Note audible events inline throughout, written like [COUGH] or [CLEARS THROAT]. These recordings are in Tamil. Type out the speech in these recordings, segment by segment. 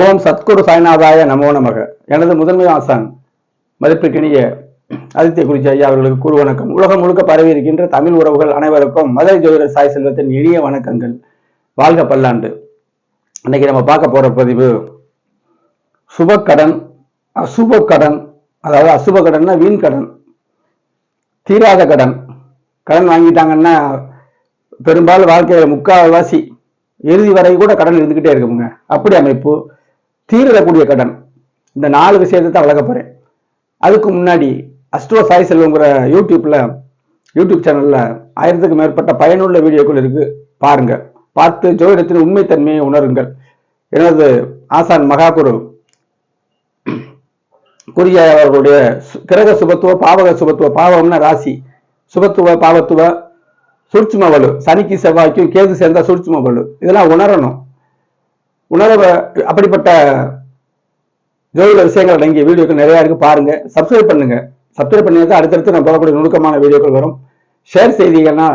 ஓம் சத்குரு சாய்நாதாய நமோ நமக. எனது முதன்மை ஆசான் மதிப்பிற்கினிய ஆதித்ய குறிச்சி ஐயா அவர்களுக்கு கூறு வணக்கம். உலகம் முழுக்க பரவி இருக்கின்ற தமிழ் உறவுகள் அனைவருக்கும் மதுரை ஜோதிடர் சாய் செல்வத்தின் இனிய வணக்கங்கள். வாழ்க பல்லாண்டு. இன்னைக்கு நம்ம பார்க்க போற பதிவு சுபக்கடன் அசுப கடன் அதாவது அசுப கடன்னா வீண் கடன் தீராத கடன். கடன் வாங்கிட்டாங்கன்னா பெரும்பாலும் வாழ்க்கையில முக்கால்வாசி இறுதி வரை கூட கடன் இருந்துகிட்டே இருக்குங்க. அப்படி அமைப்பு தீரக்கூடிய கடன். இந்த நாலு விஷயத்தை தான் வழங்க போறேன். அதுக்கு முன்னாடி அஸ்ட்ரோ சாய் செல்வங்கிற யூடியூப்ல யூடியூப் சேனல்ல ஆயிரத்துக்கு மேற்பட்ட பயனுள்ள வீடியோக்கள் இருக்கு. பாருங்க. பார்த்து ஜோதிடத்தின் உண்மைத்தன்மையை உணருங்கள். எனது ஆசான் மகாகுரு குறிய அவர்களுடைய கிரக சுபத்துவ பாவக சுபத்துவ பாவம்னா ராசி. சுபத்துவ பாவத்துவ சூட்சும வலு. சனிக்கு செவ்வாய்க்கும் கேது சேர்ந்தா சூட்சும வலு. இதெல்லாம் உணரணும். உணர அப்படிப்பட்ட ஜோதிட விஷயங்கள் அடங்கிய வீடியோக்கள் நிறைய இருக்கு. பாருங்க. சப்ஸ்கிரைப் பண்ணுங்க. சப்ஸ்கிரைப் பண்ணி தான் அடுத்தடுத்து நான் போகக்கூடிய நுணுக்கமான வீடியோக்கள் வரும். ஷேர் செய்தீங்கன்னா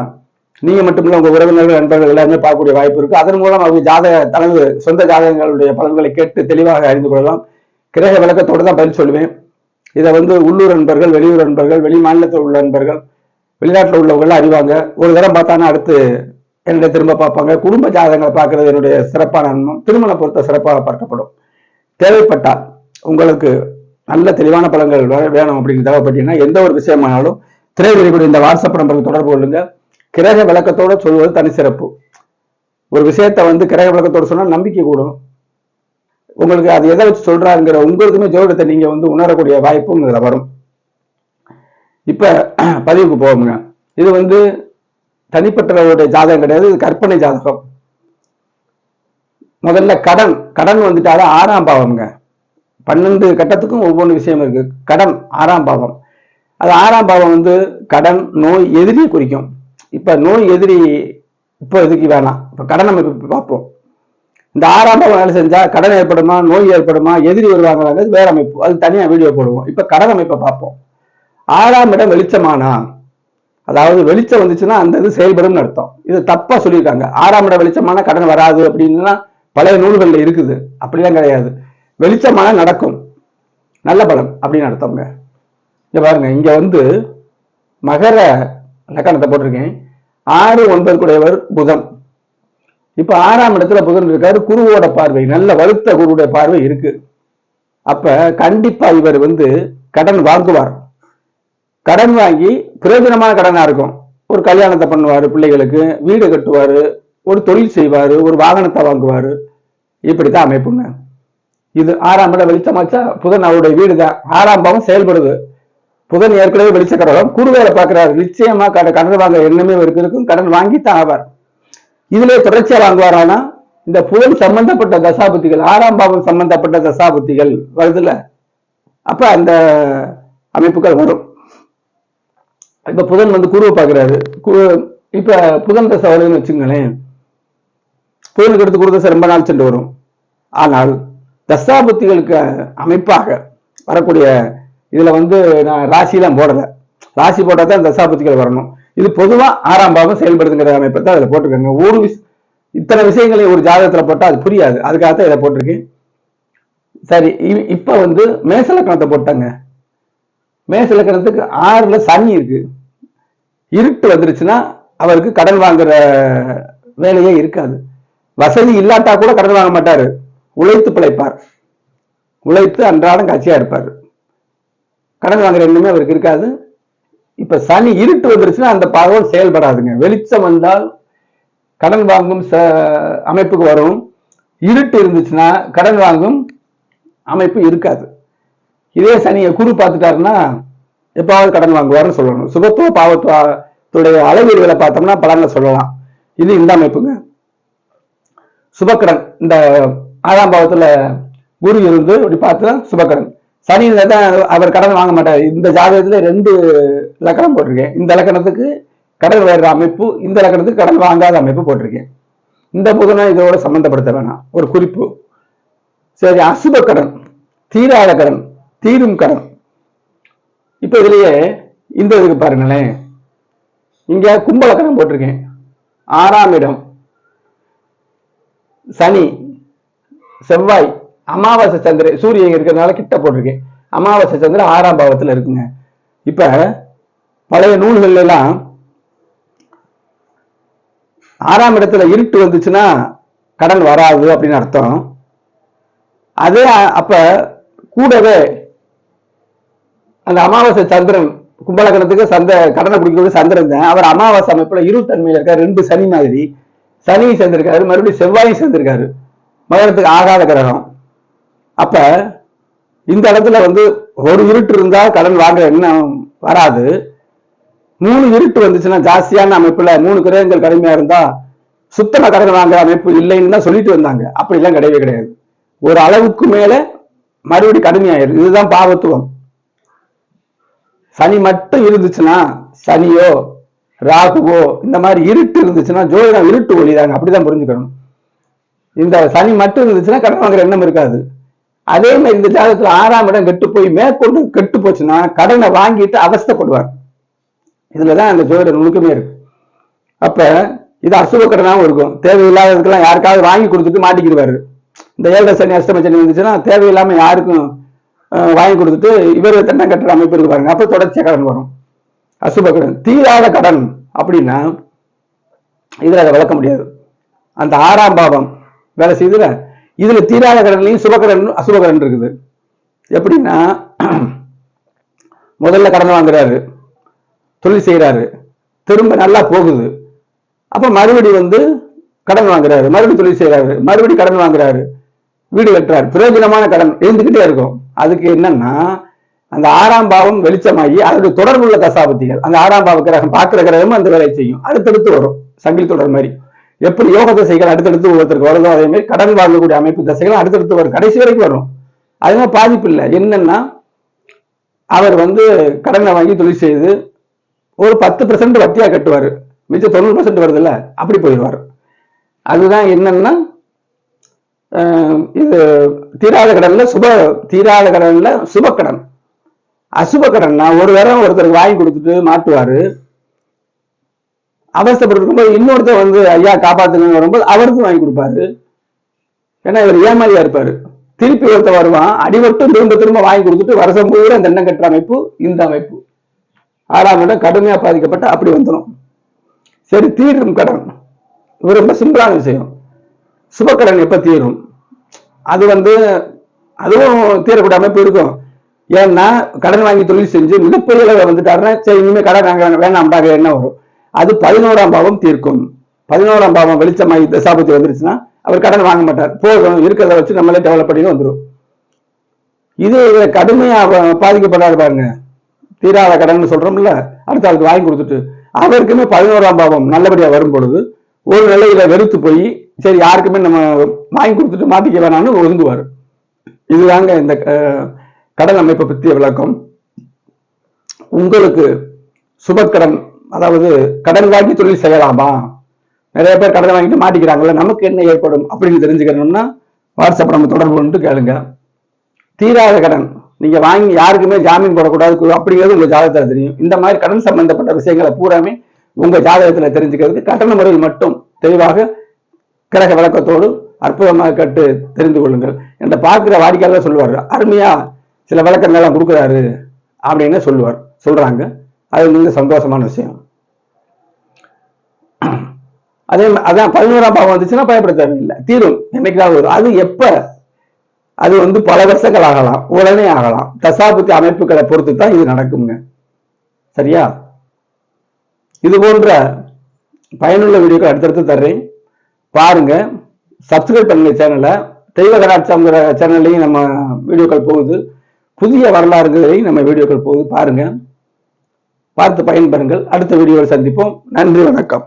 நீங்க மட்டுமில்ல உங்க உறவினர்கள் நண்பர்கள் எல்லாருமே பார்க்கக்கூடிய வாய்ப்பு இருக்கு. அதன் மூலம் அவங்க ஜாதக தனது சொந்த ஜாதகங்களுடைய பலன்களை கேட்டு தெளிவாக அறிந்து கொள்ளலாம். கிரக விளக்கத்தோடு தான் பதில் சொல்லுவேன். இதை வந்து உள்ளூர் நண்பர்கள் வெளியூர் நண்பர்கள் வெளி மாநிலத்தில் உள்ள நண்பர்கள் வெளிநாட்டில் உள்ளவங்களாம் அறிவாங்க. ஒரு தரம் பார்த்தாங்கன்னா அடுத்து என்னை திரும்ப பார்ப்பாங்க? குடும்ப ஜாதகங்களை பார்க்கறது என்னுடைய சிறப்பான அனுபவம். திருமண பொருத்த சிறப்பாக பார்க்கப்படும். தேவைப்பட்டால் உங்களுக்கு நல்ல தெளிவான பலன்கள் வேணும் அப்படின்னு தேவைப்பட்டீங்கன்னா எந்த ஒரு விஷயமானாலும் திரைவெளிக்கூடிய இந்த வாட்ஸ்அப் நம்பருக்கு தொடர்பு கொள்ளுங்க. கிரக விளக்கத்தோட சொல்வது தனி சிறப்பு. ஒரு விஷயத்தை வந்து கிரக விளக்கத்தோடு சொன்னால் நம்பிக்கை கூடும். உங்களுக்கு அது எதை வச்சு சொல்றாங்கிற உங்களுக்குமே ஜோதிடத்தை நீங்க வந்து உணரக்கூடிய வாய்ப்பும் இதில் வரும். இப்ப [CLEARS THROAT] பதிவுக்கு போவோங்க இது வந்து தனிப்பட்டவருடைய ஜாதகம் கிடையாது இது கற்பனை ஜாதகம். முதல்ல கடன் கடன் வந்துட்டாலே ஆறாம் பாவம்ங்க. பன்னெண்டு கட்டத்துக்கும் ஒவ்வொன்று விஷயம் இருக்கு. கடன் ஆறாம் பாவம். அது ஆறாம் பாவம் வந்து கடன் நோய் எதிரியை குறிக்கும். இப்ப நோய் எதிரி இப்போ இதுக்கு வேணாம். இப்ப கடன் நம்ம இப்போ பார்ப்போம். இந்த ஆறாம் பாவம் வேலை செஞ்சா கடன் ஏற்படுமா நோய் ஏற்படுமா எதிரி வருவாங்க வேற அமைப்பு. அது தனியா வீடியோ போடுவோம். இப்ப கடன் அமைப்பை பார்ப்போம். ஆறாம் இடம் வெளிச்சமானா அதாவது வெளிச்சம் வந்துச்சுன்னா அந்த இது செயல்படும்னு அர்த்தம். இது தப்பா சொல்லியிருக்காங்க. ஆறாம் இட வெளிச்சமான கடன் வராது அப்படின்னா பழைய நூல்களில் இருக்குது. அப்படிலாம் கிடையாது. வெளிச்சமான நடக்கும். நல்ல பலன் அப்படின்னு அர்த்தம்ங்க. இங்க பாருங்க இங்க வந்து மகர லக்கணத்தை போட்டிருக்கேன். ஆறு ஒன்பது கூடையவர் புதன். இப்ப ஆறாம் இடத்துல புதன் இருக்காரு. குருவோட பார்வை நல்ல வலுத்த குருவுடைய பார்வை இருக்கு. அப்ப கண்டிப்பா இவர் வந்து கடன் வாங்குவார். கடன் வாங்கி பிரயோஜனமான கடனா இருக்கும். ஒரு கல்யாணத்தை பண்ணுவார் பிள்ளைகளுக்கு வீடு கட்டுவார் ஒரு தொழில் செய்வார் ஒரு வாகனத்தை வாங்குவாரு. இப்படித்தான் அமைப்புங்க. இது ஆறாம் இடம் வெளிச்சமாச்சா புதன் அவருடைய வீடு தான் ஆறாம் பாவம் செயல்படுது. புதன் ஏற்கனவே வெளிச்சக்கரகம் குருவேலை பார்க்கிறாரு. நிச்சயமா கடன் கடன் வாங்க எண்ணமே இவருக்கு இருக்கும் கடன் வாங்கித்தான் ஆவார். இதுல தொடர்ச்சியா வாங்குவாரானா? இந்த புதன் சம்பந்தப்பட்ட தசாபுத்திகள் ஆறாம் பாவம் சம்பந்தப்பட்ட தசாபுத்திகள் வருதுல்ல. அப்ப அந்த அமைப்புகள் வரும். இப்ப புதன் வந்து குருவை பார்க்குறாரு. கு- இப்ப புதன் தசை வருதுன்னு வச்சுங்களேன் புதனுக்கு எடுத்து குரு தசை ரொம்ப நாள் சென்று வரும். ஆனால் தசாபுத்திகளுக்கு அமைப்பாக வரக்கூடிய இதுல வந்து நான் ராசியெல்லாம் போடல. ராசி போட்டால் தான் தசாபுத்திகள் வரணும். இது பொதுவா ஆறாம் பாவம் செயல்படுதுங்கிற அமைப்பை தான் அதில் போட்டிருக்காங்க. ஒரு விஷ- இத்தனை விஷயங்களை ஒரு ஜாதகத்துல போட்டா அது புரியாது. அதுக்காக தான் இதை போட்டிருக்கேன். சரி இ- இப்ப வந்து மேசலக்கணத்தை போட்டாங்க. மேசலக்கணத்துக்கு ஆறுல சனி இருக்கு. இருட்டு வந்துருச்சுன்னா அவருக்கு கடன் வாங்குற வேலையே இருக்காது. வசதி இல்லாட்டா கூட கடன் வாங்க மாட்டார். உழைத்து பிழைப்பார். உழைத்து அன்றாடம் காட்சியா இருப்பார். கடன் வாங்குற எண்ணமே அவருக்கு இருக்காது. இப்ப சனி இருட்டு வந்துருச்சுன்னா அந்த பாகம் செயல்படாதுங்க. வெளிச்சம் வந்தால் கடன் வாங்கும் ச- அமைப்புக்கு வரும். இருட்டு இருந்துச்சுன்னா கடன் வாங்கும் அமைப்பு இருக்காது. இதே சனியை குரு பார்த்துட்டாருன்னா எப்பாவது கடன் வாங்குவாருன்னு சொல்லணும். சுகத்துவ பாவத்துவத்துடைய அளவீடுகளை பார்த்தோம்னா பலனை சொல்லலாம். இது இந்த அமைப்புங்க. சுபக்கடன். இந்த ஆறாம் பாவத்துல குரு இருந்து இப்படி பார்த்தா சுபக்கடன். சனியில தான் அவர் கடன் வாங்க மாட்டார். இந்த ஜாதகத்துல ரெண்டு லக்கணம் போட்டிருக்கேன். இந்த லக்கணத்துக்கு கடன் வேற அமைப்பு இந்த லக்கணத்துக்கு கடன் வாங்காத அமைப்பு போட்டிருக்கேன். இந்த புதனை இதோட சம்பந்தப்படுத்த வேணாம். ஒரு குறிப்பு. சரி அசுப கடன் தீராத கடன் தீரும் கடன். இப்ப இதுலயே இந்த இதுக்கு பாருங்களேன். இங்க கும்பலக்கணம் போட்டிருக்கேன். ஆறாம் இடம். சனி செவ்வாய் அமாவாசை சந்திர சூரியன் இருக்கிறதுனால கிட்ட போட்டிருக்கேன். அமாவாசை சந்திர ஆறாம் பாவத்துல இருக்குங்க. இப்ப பழைய நூல்கள் எல்லாம் ஆறாம் இடத்துல இருட்டு வந்துச்சுன்னா கடன் வராது அப்படின்னு அர்த்தம். அதே அப்ப கூடவே அந்த அமாவாசை சந்திரன் கும்பலகணத்துக்கு சந்த கடனை பிடிக்கக்கூடிய சந்திரன் தான் அவர் அமாவாசை அமைப்புல இருத்தன்மையில இருக்காரு ரெண்டு சனி மாதிரி. சனி சேர்ந்திருக்காரு மறுபடியும் செவ்வாயும் சேர்ந்திருக்காரு. மகரத்துக்கு ஆகாத கிரகம். அப்ப இந்த இடத்துல வந்து ஒரு இருட்டு இருந்தா கடன் வாங்குற எண்ணம் வராது. மூணு இருட்டு வந்துச்சுன்னா ஜாஸ்தியான அமைப்புல மூணு கிரகங்கள் கடுமையா இருந்தா சுத்தமா கடன் வாங்குற அமைப்பு இல்லைன்னு தான் சொல்லிட்டு வந்தாங்க. அப்படிலாம் கிடையவே கிடையாது. ஒரு அளவுக்கு மேல மறுபடி கடுமையாயிரும் இதுதான் பாவத்துவம். சனி மட்டும் இருந்துச்சுன்னா சனியோ ராகுவோ இந்த மாதிரி இருட்டு இருந்துச்சுன்னா ஜோதிடம் இருட்டு ஒளிதாங்க. அப்படிதான் புரிஞ்சுக்கணும். இந்த சனி மட்டும் இருந்துச்சுன்னா கடன் வாங்குற எண்ணம் இருக்காது. அதே மாதிரி இந்த ஜாதகத்துல ஆறாம் இடம் கெட்டு போய் மேற்கொண்டு கெட்டு போச்சுன்னா கடனை வாங்கிட்டு அவஸ்தப்படுவாங்க இதுலதான் அந்த ஜோதிட நுணுக்கமே இருக்கு. அப்ப இது அசுப கடனாகவும் இருக்கும். தேவையில்லாததுக்கெல்லாம் யாருக்காவது வாங்கி கொடுத்துட்டு மாட்டிக்கிடுவாரு. இந்த ஏழரை சனி அஷ்டம சனி இருந்துச்சுன்னா தேவையில்லாம யாருக்கும் வாங்கி கொடுத்துட்டு இவர் தண்டம் கட்டுற அமைப்பு இருக்கு பாருங்க. அப்ப தொடர்ச்சியா கடன் வரும். அசுப கடன். தீராத கடன் அப்படின்னா இதுல அதை விளக்க முடியாது. அந்த ஆறாம் பாவம் வேலை செய்யுதுல இதுல தீராத கடன்லையும் சுபகடன் அசுபகடன் இருக்குது. எப்படின்னா [CLEARS THROAT] முதல்ல கடன் வாங்குறாரு தொழில் செய்யறாரு திரும்ப நல்லா போகுது. அப்ப மறுபடி வந்து கடன் வாங்குறாரு மறுபடியும் தொழில் செய்யறாரு மறுபடியும் கடன் வாங்குறாரு வீடு கட்டுறாரு. பிரயோஜனமான கடன் எழுந்துக்கிட்டே இருக்கும். அதுக்கு என்னன்னா அந்த ஆறாம் பாவம் வெளிச்சமாகி அதோட தொடர்புள்ள தசாபத்திகள் அந்த ஆறாம் பாவ கிரகம் பார்க்குற கிரகமும் அந்த வேலையை செய்யும். அடுத்தடுத்து வரும் சங்கிலி தொடர் மாதிரி. எப்படி யோக தசைகள் அடுத்தடுத்து ஒருத்தருக்கு வருதோ அதே மாதிரி கடன் வாங்கக்கூடிய அமைப்பு தசைகள் அடுத்தடுத்து வரும். கடைசி வரைக்கும் வரும். அதனால பாதிப்பு இல்லை. என்னன்னா அவர் வந்து கடனை வாங்கி தொழில் செய்து ஒரு பத்து பர்சன்ட் வட்டியா கட்டுவார். மிச்சம் தொண்ணூறு பர்சன்ட் வருதுல்ல அப்படி போயிடுவார். அதுதான் என்னன்னா இது தீராத கடன்ல சுப தீராத கடன்ல சுப கடன். அசுப கடன்னா ஒரு தடவை ஒருத்தருக்கு வாங்கி கொடுத்துட்டு மாட்டுவாரு. அவசரப்பட்டு இருக்கும்போது இன்னொருத்தர் வந்து ஐயா காப்பாத்துங்க வரும்போது அவருக்கும் வாங்கி கொடுப்பாரு. ஏன்னா இவர் ஏமாதிரியா இருப்பாரு. திருப்பி ஒருத்தர் வருவான். அடிபட்டும் திரும்ப திரும்ப வாங்கி கொடுத்துட்டு வருஷம் பூரா அந்த எண்ணம் கட்டுற அமைப்பு இந்த அமைப்பு. ஆறாம் இடம் கடுமையா பாதிக்கப்பட்ட அப்படி வந்துடும் சரி தீரும் கடன். இது ரொம்ப சிம்பிளான விஷயம். சுபக்கடன் எப்போ தீரும்? அது வந்து அதுவும் தீரக்கூடிய அமைப்பு இருக்கும். ஏன்னா கடன் வாங்கி தொழில் செஞ்சு மிகப்பெரிய அளவில் வந்துட்டாருன்னா சரி இனிமேல் கடன் வாங்க வேணாம்டாங்க என்ன வரும்? அது பதினோராம் பாவம் தீர்க்கும். பதினோராம் பாவம் வெளிச்சமாகி தசாபத்தி வந்துருச்சுன்னா அவர் கடன் வாங்க மாட்டார். போதும் இருக்கிறத வச்சு நம்மளே டெவலப் பண்ணி வந்துடும் இது கடுமையாக பாதிக்கப்படாது பாருங்க. தீராத கடன் சொல்றோம்ல அடுத்த ஆளுக்கு வாங்கி கொடுத்துட்டு அவருக்குமே பதினோராம் பாவம் நல்லபடியாக வரும் பொழுது ஒரு நிலையில வெறுத்து போய் சரி யாருக்குமே நம்ம வாங்கி கொடுத்துட்டு மாட்டிக்க வேணாம்னு ஒதுங்குவார். இதுதாங்க இந்த கடன் அமைப்பை பற்றிய விளக்கம். உங்களுக்கு சுபக்கடன் அதாவது கடன் வாங்கி தொழில் செய்யலாமா? நிறைய பேர் கடன் வாங்கிட்டு மாட்டிக்கிறாங்கல்ல நமக்கு என்ன ஏற்படும் அப்படின்னு தெரிஞ்சுக்கணும்னா வாட்ஸ்அப் நம்ம தொடர்பு கொண்டு கேளுங்க. தீராத கடன். நீங்க வாங்கி யாருக்குமே ஜாமீன் போடக்கூடாது அப்படிங்கிறது உங்க ஜாதகத்தில் தெரியும். இந்த மாதிரி கடன் சம்பந்தப்பட்ட விஷயங்களை பூராமே உங்க ஜாதகத்துல தெரிஞ்சுக்கிறதுக்கு கட்டண முறையில் மட்டும் தெளிவாக கிரக விளக்கத்தோடு அற்புதமாக கேட்டு தெரிந்து கொள்ளுங்கள் என்ற பார்க்கிற வாடிக்கையாளர் சொல்லுவார். அருமையா சில விளக்கங்கள்லாம் கொடுக்குறாரு அப்படின்னு சொல்லுவார். சொல்றாங்க. அது மிக சந்தோஷமான விஷயம். அதே அதான் பதினோராம் பாவம் வந்துச்சுன்னா பயப்பட தேவையில்லை தீரும் என்னைக்காவது வரும். அது எப்ப? அது வந்து பல வருஷங்கள் ஆகலாம். உடனே ஆகலாம். தசாபுத்தி அமைப்புகளை பொறுத்து தான் இது நடக்குங்க சரியா? இது போன்ற பயனுள்ள வீடியோக்கள் அடுத்தடுத்து தர்றேன். பாருங்க. சப்ஸ்கிரைப் பண்ணுங்க சேனலை தெய்வ கடாட்சம்ங்கிற சேனல்லையும் நம்ம வீடியோக்கள் போகுது. புதிய வரலாறுகளையும் நம்ம வீடியோக்கள் போகுது. பாருங்க. பார்த்து பயன்பெறுங்கள். அடுத்த வீடியோவில் சந்திப்போம். நன்றி வணக்கம்.